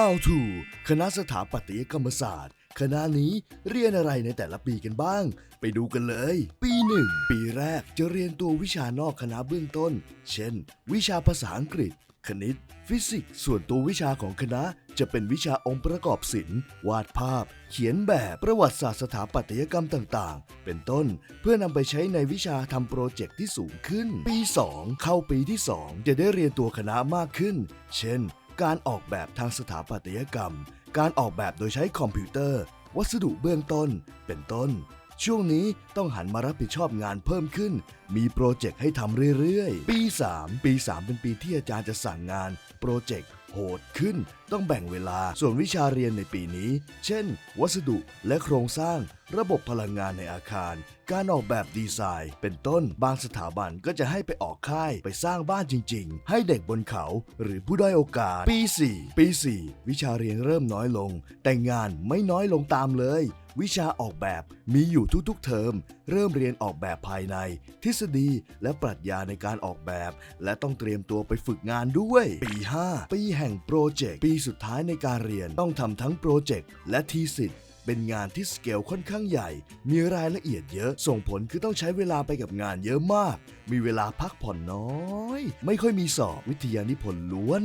How to คณะสถาปัตยกรรมศาสตร์ คณะนี้เรียนอะไรในแต่ละปีกันบ้าง ไปดูกันเลย ปีหนึ่งปีแรกจะเรียนตัววิชานอกคณะเบื้องต้น เช่น วิชาภาษาอังกฤษ คณิต ฟิสิกส์ ส่วนตัววิชาของคณะจะเป็นวิชาองค์ประกอบศิลป์ วาดภาพ เขียนแบบประวัติศาสตร์สถาปัตยกรรมต่างๆ เป็นต้นเพื่อนำไปใช้ในวิชาทำโปรเจกต์ที่สูงขึ้น ปี 2 เข้าปีที่ 2 จะได้เรียนตัวคณะมากขึ้น เช่น การออกแบบทางสถาปัตยกรรม การออกแบบโดยใช้คอมพิวเตอร์ วัสดุเบื้องต้น เป็นต้น ช่วงนี้ต้องหันมารับผิดชอบงานเพิ่มขึ้น มีโปรเจกต์ให้ทำเรื่อยๆ ปี 3 ปี 3 เป็นปีที่อาจารย์จะสั่งงาน โปรเจกต์ โหดขึ้น ต้องแบ่งเวลาส่วนวิชาเรียนในปีนี้ เช่น วัสดุและโครงสร้าง ระบบพลังงานในอาคาร การออกแบบดีไซน์ เป็นต้นบางสถาบันก็จะให้ไปออกค่ายไปสร้างบ้านจริง ๆ ให้เด็กบนเขาหรือผู้ด้อยโอกาส ปี 4 ปี 4 วิชาเรียนเริ่มน้อยลง แต่งานไม่น้อยลงตามเลย วิชาออกแบบมีอยู่ทุกๆ เทอม เริ่มเรียนออกแบบภายใน ทฤษฎีและปรัชญาในการออกแบบ และต้องเตรียมตัวไปฝึกงานด้วย ปี 5 ปีแห่งโปรเจกต์ ปีสุดท้ายในการเรียนต้องทำทั้งโปรเจกต์และทีสิทธ์เป็นงานที่สเกลค่อนข้างใหญ่ มีรายละเอียดเยอะ ส่งผลคือต้องใช้เวลาไปกับงานเยอะมาก มีเวลาพักผ่อนน้อย ไม่ค่อยมีสอบวิทยานิพนธ์ล้วน